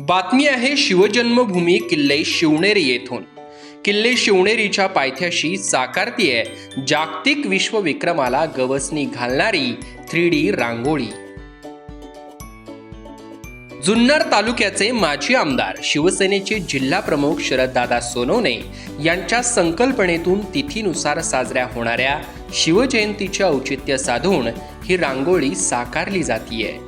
बातमी आहे शिवजन्मभूमी किल्ले शिवनेरी येथून. किल्ले शिवनेरीच्या पायथ्याशी साकारतीय जागतिक विश्वविक्रमाला गवसणी घालणारी थ्री डी रांगोळी. जुन्नर तालुक्याचे माजी आमदार शिवसेनेचे जिल्हा प्रमुख शरददादा सोनवणे यांच्या संकल्पनेतून तिथीनुसार साजऱ्या होणाऱ्या शिवजयंतीचे औचित्य साधून ही रांगोळी साकारली जातीये.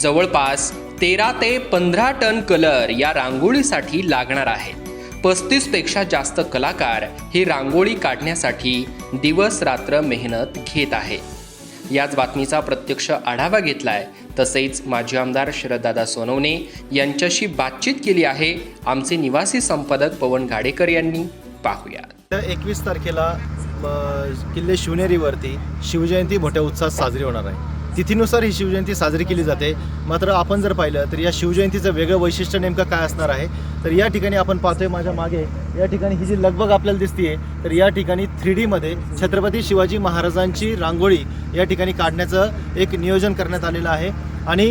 जवळपास तेरा ते पंधरा टन कलर या रांगोळीसाठी लागणार आहेत पस्तीसपेक्षा जास्त कलाकार ही रांगोळी काढण्यासाठी दिवस रात्र मेहनत घेत आहे. याच बातमीचा प्रत्यक्ष आढावा घेतलाय. तसेच माजी आमदार शरददादा सोनवणे यांच्याशी बातचीत केली आहे. आमचे निवासी संपादक पवन गाडेकर यांनी. पाहूया एकवीस तारखेला किल्ले शिवनेरीवरती शिवजयंती मोठ्या उत्साहात साजरी होणार आहे. तिथीनुसार ही शिवजयंती साजरी केली जाते. मात्र आपण जर पाहिलं तर या शिवजयंतीचं वेगळं वैशिष्ट्य नेमकं काय असणार आहे? तर या ठिकाणी आपण पाहतोय माझ्या मागे या ठिकाणी ही जी लगबग आपल्याला दिसतीये तर या ठिकाणी थ्री डीमध्ये छत्रपती शिवाजी महाराजांची रांगोळी या ठिकाणी काढण्याचं एक नियोजन करण्यात आलेलं आहे. आणि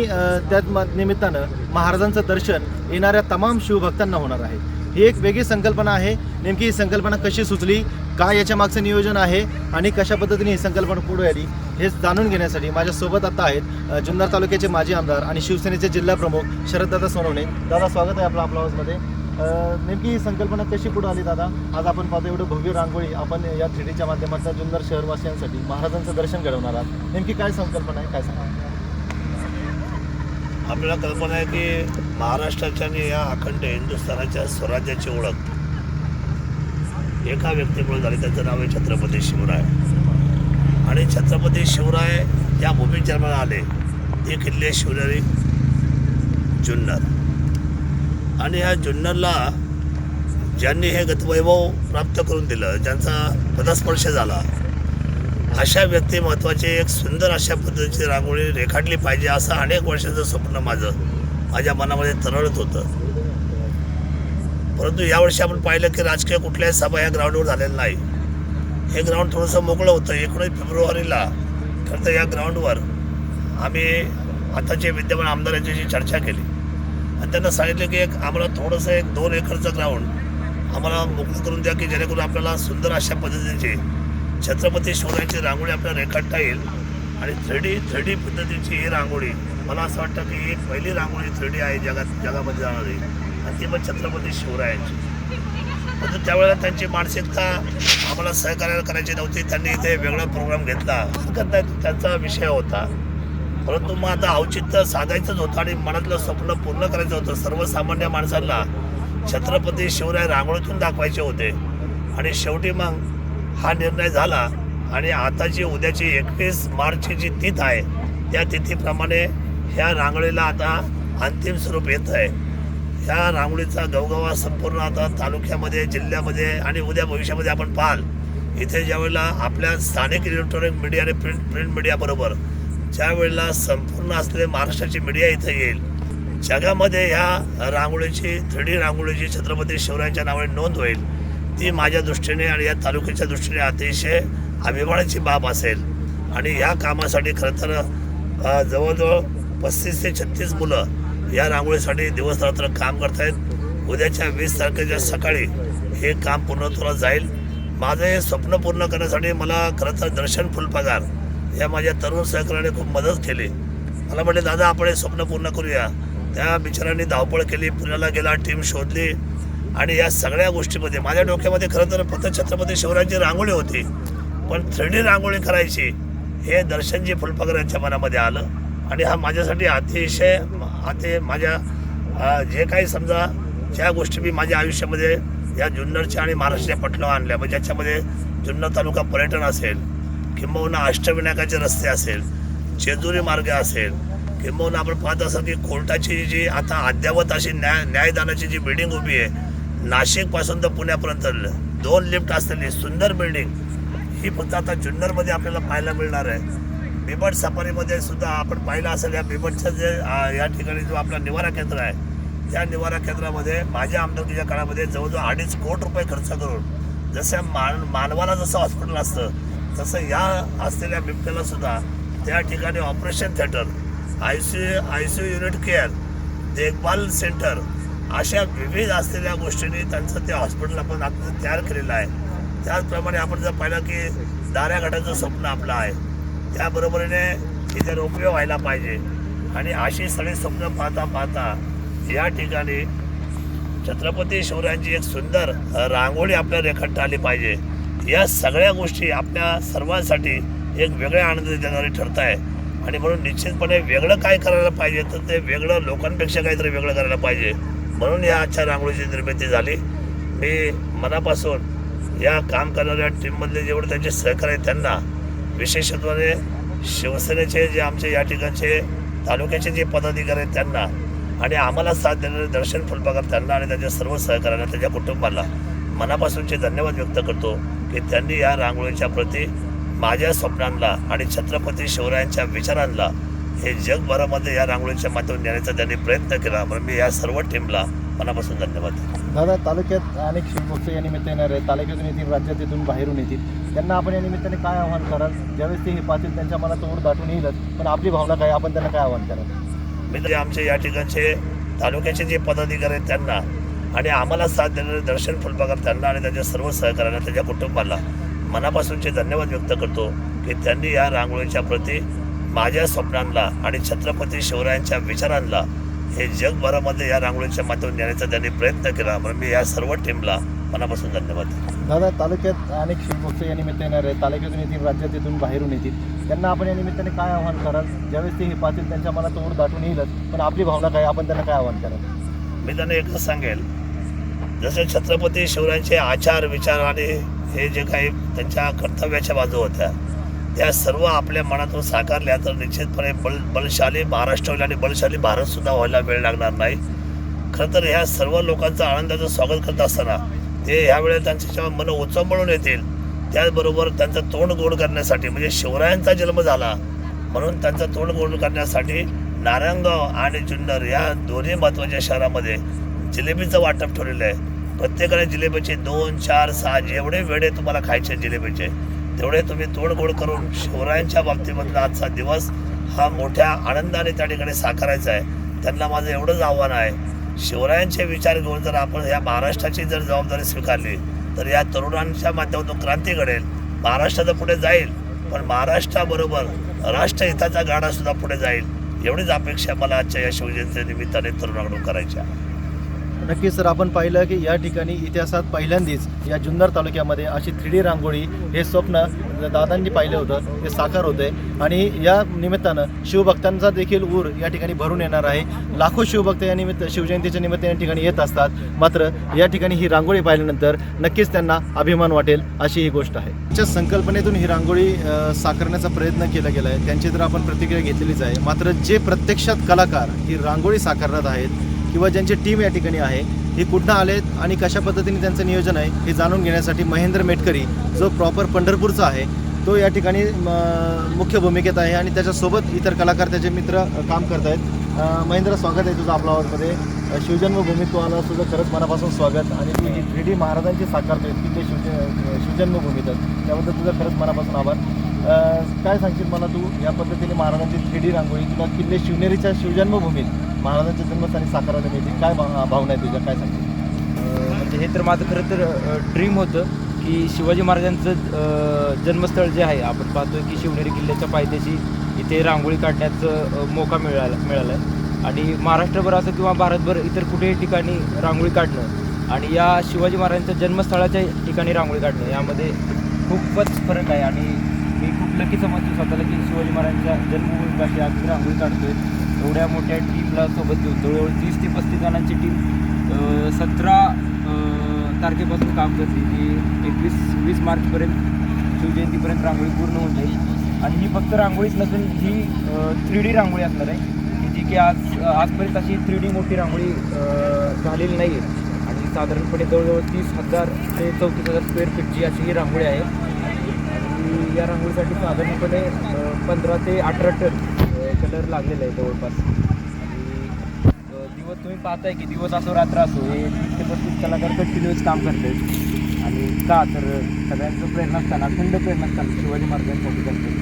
त्या निमित्तानं महाराजांचं दर्शन येणाऱ्या तमाम शिवभक्तांना होणार आहे. ही एक वेगळी संकल्पना आहे. नेमकी ही संकल्पना कशी सुचली? काय याच्या मागचं नियोजन आहे आणि कशा पद्धतीने ही संकल्पना पुढे आली हे जाणून घेण्यासाठी माझ्यासोबत आता आहेत जुन्नर तालुक्याचे माजी आमदार आणि शिवसेनेचे जिल्हा प्रमुख शरददादा सोनवणे. दादा स्वागत आहे आपलं आपला हाऊसमध्ये. नेमकी ही संकल्पना कशी पुढे आली दादा? आज आपण पाहतो एवढं भव्य रांगोळी आपण या थ्रीडीच्या माध्यमातून जुन्नर शहरवासियांसाठी महाराजांचं दर्शन घडवणार आहात. नेमकी काय संकल्पना आहे काय सांगा आपल्याला कल्पना आहे की महाराष्ट्राच्या आणि या अखंड हिंदुस्थानाच्या स्वराज्याची ओळख एका व्यक्तीमुळे झाली. त्याचं नाव आहे छत्रपती शिवराय. आणि छत्रपती शिवराय या भूमीत जन्माला आले. ते किल्ले शिवनेरी जुन्नर. आणि ह्या जुन्नरला ज्यांनी हे गतवैभव प्राप्त करून दिलं ज्यांचा पदस्पर्श झाला अशा व्यक्ती महत्त्वाची एक सुंदर अशा पद्धतीची रांगोळी रेखाटली पाहिजे असं अनेक वर्षाचं स्वप्न माझं माझ्या मनामध्ये तरळत होतं. परंतु यावर्षी आपण पाहिलं की राजकीय कुठल्याही सभा या ग्राउंडवर झालेल्या नाही. हे ग्राउंड थोडंसं मोकळं होतं. एकोणीस फेब्रुवारीला खरं तर या ग्राउंडवर आम्ही आताचे विद्यमान आमदारांची चर्चा केली. आणि त्यांना सांगितलं की एक आम्हाला थोडंसं एक दोन एकरचं ग्राउंड आम्हाला मोकळं करून द्या की जेणेकरून आपल्याला सुंदर अशा पद्धतीची छत्रपती शिवरायांची रांगोळी आपल्याला रेखाटता येईल. आणि थ्री डी थ्री डी पद्धतीची ही रांगोळी मला असं वाटतं की ही पहिली रांगोळी थ्री डी आहे जगात जगामध्ये जाणारी. आणि छत्रपती शिवरायांची. परंतु त्यावेळेला त्यांची मानसिकता आम्हाला सहकार्य करायची नव्हती त्यांनी इथे वेगळा प्रोग्राम घेतला. हरकत नाही त्यांचा विषय होता. परंतु मग आता औचित्य साधायचंच होतं आणि मनातलं स्वप्न पूर्ण करायचं होतं. सर्वसामान्य माणसांना छत्रपती शिवराय रांगोळीतून दाखवायचे होते. आणि शेवटी मग हा निर्णय झाला आणि आताची उद्याची एकवीस मार्चची जी तिथ आहे त्या तिथीप्रमाणे ह्या रांगोळीला आता अंतिम स्वरूप येत आहे ह्या रांगोळीचा गवगवा संपूर्ण आता तालुक्यामध्ये जिल्ह्यामध्ये आणि उद्या भविष्यामध्ये आपण पाहाल. इथे ज्यावेळेला आपल्या स्थानिक इलेक्ट्रॉनिक मीडिया आणि प्रिंट प्रिंट मीडियाबरोबर ज्या वेळेला संपूर्ण असलेले महाराष्ट्राची मीडिया इथे येईल. जगामध्ये ह्या रांगोळीची थ्री रांगोळीची छत्रपती शिवरायांच्या नावाने नोंद होईल. ती माझ्या दृष्टीने आणि या तालुक्याच्या दृष्टीने अतिशय अभिमानाची बाब असेल. आणि ह्या कामासाठी खरं तर जवळजवळ पस्तीस ते छत्तीस मुलं या रांगोळीसाठी दिवस रात्र काम करतायत उद्याच्या वीस तारखेच्या सकाळी हे काम पूर्णत्वाला जाईल. माझं हे स्वप्न पूर्ण करण्यासाठी मला खरं तर दर्शन फुलपगार या माझ्या तरुण सहकार्याने खूप मदत केली. मला म्हटले दादा आपण हे स्वप्न पूर्ण करूया. त्या बिचारांनी धावपळ केली पुण्याला गेला टीम शोधली. आणि या सगळ्या गोष्टीमध्ये माझ्या डोक्यामध्ये खरं तर फक्त छत्रपती शिवरायांची रांगोळी होती. पण थ्री डी रांगोळी करायची हे दर्शनजी फुलपगार यांच्या मनामध्ये आलं. आणि हा माझ्यासाठी अतिशय अति माझ्या जे काही समजा ज्या गोष्टी मी माझ्या आयुष्यामध्ये या जुन्नरच्या आणि महाराष्ट्राच्या पटलावर आणल्या म्हणजे ज्याच्यामध्ये जुन्नर तालुका पर्यटन असेल किंबहुना अष्टविनायकाचे रस्ते असेल जेजुरी मार्ग असेल किंबहुना आपण पाहत असाल की कोर्टाची जी आता अद्यावत अशी न्याय न्यायदानाची जी बिल्डिंग उभी आहे नाशिकपासून तर पुण्यापर्यंत दोन लिफ्ट असलेली सुंदर बिल्डिंग ही फक्त आता जुन्नरमध्ये आपल्याला पाहायला मिळणार आहे. बिबट सफारीमध्ये सुद्धा आपण पाहिलं असेल या बिबटचं जे या ठिकाणी जो आपला निवारा केंद्र आहे त्या निवारा केंद्रामध्ये माझ्या आमदारकीच्या काळामध्ये जवळजवळ अडीच कोट रुपये खर्च करून जसं मान मानवाला जसं हॉस्पिटल असतं तसं या असलेल्या बिबट्याला सुद्धा त्या ठिकाणी operation theatre I C U I C U unit care देखभाल सेंटर अशा विविध असलेल्या गोष्टींनी त्यांचं ते हॉस्पिटल आपण आता तयार केलेलं आहे. त्याचप्रमाणे आपण जर पाहिलं की दाऱ्या घाटाचं स्वप्न आपलं आहे. त्याबरोबरीने इथे रोपवे व्हायला पाहिजे. आणि अशी सगळी स्वप्न पाहता पाहता या ठिकाणी छत्रपती शिवरायांची एक सुंदर रांगोळी आपल्या रेखाटता आली पाहिजे. या सगळ्या गोष्टी आपल्या सर्वांसाठी एक वेगळ्या आनंद देणारी ठरत आहे. आणि म्हणून निश्चितपणे वेगळं काय करायला पाहिजे तर ते वेगळं लोकांपेक्षा काहीतरी वेगळं करायला पाहिजे. म्हणून या आजच्या रांगोळीची निर्मिती झाली. मी मनापासून या काम करणाऱ्या टीममधले जेवढे त्यांचे सहकारी आहेत त्यांना विशेषत्वाने शिवसेनेचे जे आमचे या ठिकाणचे तालुक्याचे जे पदाधिकारी आहेत त्यांना आणि आम्हाला साथ देणारे दर्शन फुलपाकर त्यांना आणि त्यांच्या सर्व सहकाऱ्यांना त्याच्या कुटुंबाला मनापासूनचे धन्यवाद व्यक्त करतो की त्यांनी या रांगोळीच्या प्रती माझ्या स्वप्नांना आणि छत्रपती शिवरायांच्या विचारांना हे जगभरामध्ये या रांगोळीच्या माध्यमातून नेण्याचा त्यांनी प्रयत्न केला. म्हणून मी या सर्व टीमला मनापासून धन्यवाद. दादा तालुक्यात अनेक शिवभक्त या निमित्त येणार आहेत. तालुक्यातून येतील राज्यात येथून बाहेरून येतील. त्यांना आपण या निमित्ताने काय आव्हान कराल? ज्यावेळेस ते हे पाहतील त्यांच्या मनात ओढ दाटून येईलच. पण आपली भावना काय आपण त्यांना काय आव्हान कराल? मी तर आमचे या ठिकाणचे तालुक्याचे जे पदाधिकारी आहेत त्यांना आणि आम्हाला साथ देणारे दर्शन फुलपाकर त्यांना आणि त्यांच्या सर्व सहकाऱ्यांना त्याच्या कुटुंबाला मनापासूनचे धन्यवाद व्यक्त करतो की त्यांनी या रांगोळीच्या प्रती माझ्या स्वप्नांना आणि छत्रपती शिवरायांच्या विचारांना हे जगभरामध्ये या रांगोळीच्या माध्यमातून नेण्याचा त्यांनी प्रयत्न केला. म्हणून मी या सर्व टीमला मनापासून धन्यवाद दादा तालुक्यात अनेक शिवभक्त या निमित्त येणार आहेत. तालुक्यातून येतील राज्यात येथून बाहेरून येतील. त्यांना आपण या निमित्ताने काय आव्हान कराल? ज्यावेळेस ते हे पाहतील त्यांच्या मनात ओढ दाटून येईलच. पण आपली भावना काय? आपण त्यांना काय आव्हान कराल? मी त्यांना एकच सांगेल. जसे छत्रपती शिवरायांचे आचार विचार आणि हे जे काही त्यांच्या कर्तव्याच्या बाजू होत्या त्या सर्व आपल्या मनातून साकारल्या तर निश्चितपणे बल बलशाली महाराष्ट्र होईल आणि बलशाली भारतसुद्धा व्हायला वेळ लागणार नाही. खरं तर ह्या सर्व लोकांचं आनंदाचं स्वागत करत असताना ते ह्यावेळेला त्यांच्या मन उचंबळून येतील त्याचबरोबर त्यांचं तोंड गोड करण्यासाठी म्हणजे शिवरायांचा जन्म झाला म्हणून त्यांचं तोंड गोड करण्यासाठी नारायणगाव आणि जुन्नर या दोन्ही महत्त्वाच्या शहरामध्ये जिलेबीचं वाटप ठेवलेलं आहे. प्रत्येकाने जिलेबीचे दोन चार सहा जेवढे वेळे तुम्हाला खायचे जिलेबीचे तेवढे तुम्ही तोड गोड करून शिवरायांच्या बाबतीमधला आजचा दिवस हा मोठ्या आनंदाने त्या ठिकाणी साकारायचा आहे. त्यांना माझं एवढंच आव्हान आहे. शिवरायांचे विचार घेऊन जर आपण ह्या महाराष्ट्राची जर जबाबदारी स्वीकारली तर या तरुणांच्या माध्यमातून क्रांती घडेल. महाराष्ट्र तर पुढे जाईल पण महाराष्ट्राबरोबर राष्ट्रहिताचा गाडा सुद्धा पुढे जाईल. एवढीच अपेक्षा मला आजच्या या शिवजयंती निमित्ताने तरुणाकडून करायची आहे. नक्कीच सर आपण पाहिलं की या ठिकाणी इतिहासात पहिल्यांदाच या जुन्नर तालुक्यामध्ये अशी थ्री डी रांगोळी हे स्वप्न दादांनी पाहिलं होतं ते साकार होते आणि या निमित्तानं शिवभक्तांचा देखील ऊर या ठिकाणी भरून येणार आहे. लाखो शिवभक्त या निमित्त शिवजयंतीच्या निमित्त या ठिकाणी येत असतात. मात्र या ठिकाणी ही रांगोळी पाहिल्यानंतर नक्कीच त्यांना अभिमान वाटेल अशी ही गोष्ट आहे. त्यांच्या संकल्पनेतून ही रांगोळी साकारण्याचा प्रयत्न केला गेला आहे त्यांची तर आपण प्रतिक्रिया घेतलेलीच आहे. मात्र जे प्रत्यक्षात कलाकार ही रांगोळी साकारत आहेत किंवा ज्यांची टीम या ठिकाणी आहे हे कुठं आलेत आणि कशा पद्धतीने त्यांचं नियोजन आहे हे जाणून घेण्यासाठी महेंद्र मेटकरी जो प्रॉपर पंढरपूरचा आहे तो या ठिकाणी मुख्य भूमिकेत आहे आणि त्याच्यासोबत इतर कलाकार त्याचे मित्र काम करत आहेत महेंद्र स्वागत आहे तुझं आपल्या आवडमध्ये शिवजन्मभूमीत तू आला तुझं खरंच मनापासून स्वागत आणि तू थ्री डी महाराजांची साकारतोय की ते शिवज शिवजन्मभूमीत त्याबद्दल तुझं खरंच मनापासून आभार. काय सांगशील मला तू? या पद्धतीने महाराजांची थ्रीडी रांगोळी किंवा किल्ले शिवनेरीच्या शिवजन्मभूमीत महाराजांच्या जन्मस्थानी साकारायला मिळते काय भावना आहे तुझ्या? काय सांगशील? म्हणजे हे तर माझं खरं तर ड्रीम होतं की शिवाजी महाराजांचं जन्मस्थळ जे आहे आपण पाहतोय की शिवनेरी किल्ल्याच्या पायथ्याशी इथे रांगोळी काढण्याचं मोका मिळाला मिळाला आहे आणि महाराष्ट्रभर असं किंवा भारतभर इतर कुठेही ठिकाणी रांगोळी काढणं आणि या शिवाजी महाराजांच्या जन्मस्थळाच्या ठिकाणी रांगोळी काढणं यामध्ये खूपच फरक आहे. आणि मी लकी समजतो स्वतःला की शिवाजी महाराजांच्या जन्मभूमीपाशी आज रांगोळी काढतोय. एवढ्या मोठ्या टीमला सोबत घेऊन जवळजवळ तीस ते पस्तीस जणांची टीम सतरा तारखेपासून काम करते. ती एकवीस वीस मार्चपर्यंत शिवजयंतीपर्यंत रांगोळी पूर्ण होऊन जाईल. आणि ही फक्त रांगोळीच नसून ही थ्री डी रांगोळी असणार आहे. की जी की आज आजपर्यंत अशी थ्री डी मोठी रांगोळी झालेली नाही आहे आणि साधारणपणे जवळजवळ तीस हजार ते चौतीस हजार स्क्वेअर फीटची अशी ही रांगोळी आहे आणि या रांगोळीसाठी साधारणपणे पंधरा ते अठरा टन कलर लागलेला आहे जवळपास. आणि दिवस तुम्ही पाहताय की दिवस असो रात्र असो हे तीस ते पस्तीस कलाकार कंटिन्युअस काम करते आणि का तर सगळ्यांचं प्रेरणास्थान अखंड प्रेरणास्थान शिवाजी महाराजांसाठी करते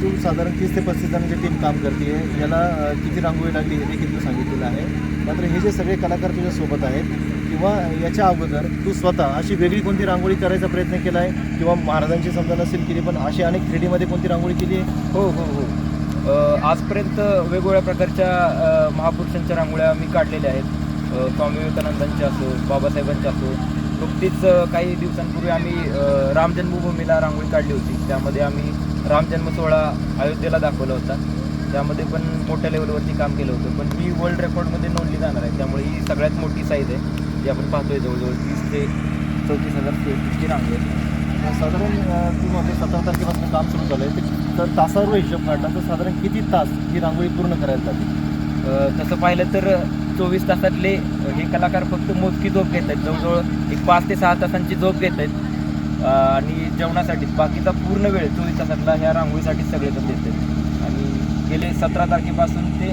तू साधारण तीस ते पस्तीस जणांची टीम काम करते याला किती रांगोळी लागली हे देखील तू सांगितलेलं आहे. मात्र हे जे सगळे कलाकार तुझ्यासोबत आहेत किंवा याच्या अगोदर तू स्वतः अशी वेगळी कोणती रांगोळी करायचा प्रयत्न केला आहे किंवा महाराजांची समजा नसेल केली पण अशी अनेक थ्री डीमध्ये कोणती रांगोळी केली आहे? हो हो हो. आजपर्यंत वेगवेगळ्या प्रकारच्या महापुरुषांच्या रांगोळ्या मी काढलेल्या आहेत. स्वामी विवेकानंदांच्या असो बाबासाहेबांच्या असो. नुकतीच काही दिवसांपूर्वी आम्ही राम जन्मभूमीला रांगोळी काढली होती. त्यामध्ये आम्ही राम जन्म सोहळा अयोध्येला दाखवला होता. त्यामध्ये पण मोठ्या लेवलवरती काम केलं होतं. पण ही वर्ल्ड रेकॉर्डमध्ये नोंदली जाणार आहे. त्यामुळे ही सगळ्यात मोठी साईज आहे. जे आपण पाहतोय जवळजवळ तीस ते चौतीस हजार स्क्वेअर फीटची रांगोळी. आहे. साधारण अ, तू म्हणजे सतरा तारखेपासून काम सुरू झालं आहे तर तासावर हिशोब काढला तर साधारण किती तास ही रांगोळी पूर्ण करायला जाते? तसं पाहिलं तर चोवीस तासातले हे कलाकार फक्त मोजकी झोप घेत आहेत. जवळजवळ एक पाच ते सहा तासांची झोप घेत आहेत. आणि जेवणासाठी बाकीचा पूर्ण वेळ चोवीस तासातला ह्या रांगोळीसाठी सगळेजण देत आहेत. आणि गेले सतरा तारखेपासून ते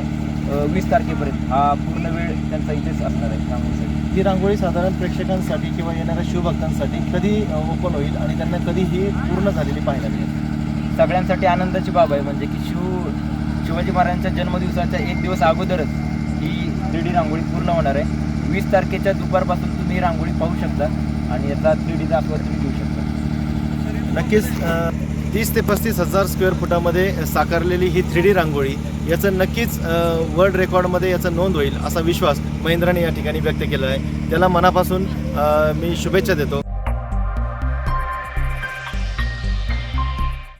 वीस तारखेपर्यंत. हा पूर्ण वेळ त्यांचा इथेच असणार आहे. रांगोळीसाठी ही रांगोळी साधारण प्रेक्षकांसाठी किंवा येणाऱ्या शिवभक्तांसाठी कधी ओपन होईल आणि त्यांना कधी ही पूर्ण झालेली पाहायला मिळेल? सगळ्यांसाठी आनंदाची बाब आहे म्हणजे की शिव शिवाजी महाराजांच्या जन्मदिवसाच्या एक दिवस अगोदरच ही थ्री डी रांगोळी पूर्ण होणार आहे. वीस तारखेच्या दुपारपासून तुम्ही ही रांगोळी पाहू शकता आणि याचा थ्री डीचा आस्वाद तुम्ही घेऊ शकता. नक्कीच तीस ते पस्तीस हजार स्क्वेअर फुटामध्ये साकारलेली ही थ्री डी रांगोळी याचं नक्कीच वर्ल्ड रेकॉर्डमध्ये याचं नोंद होईल असा विश्वास महेंद्राने या ठिकाणी व्यक्त केला आहे. त्याला मनापासून मी शुभेच्छा देतो.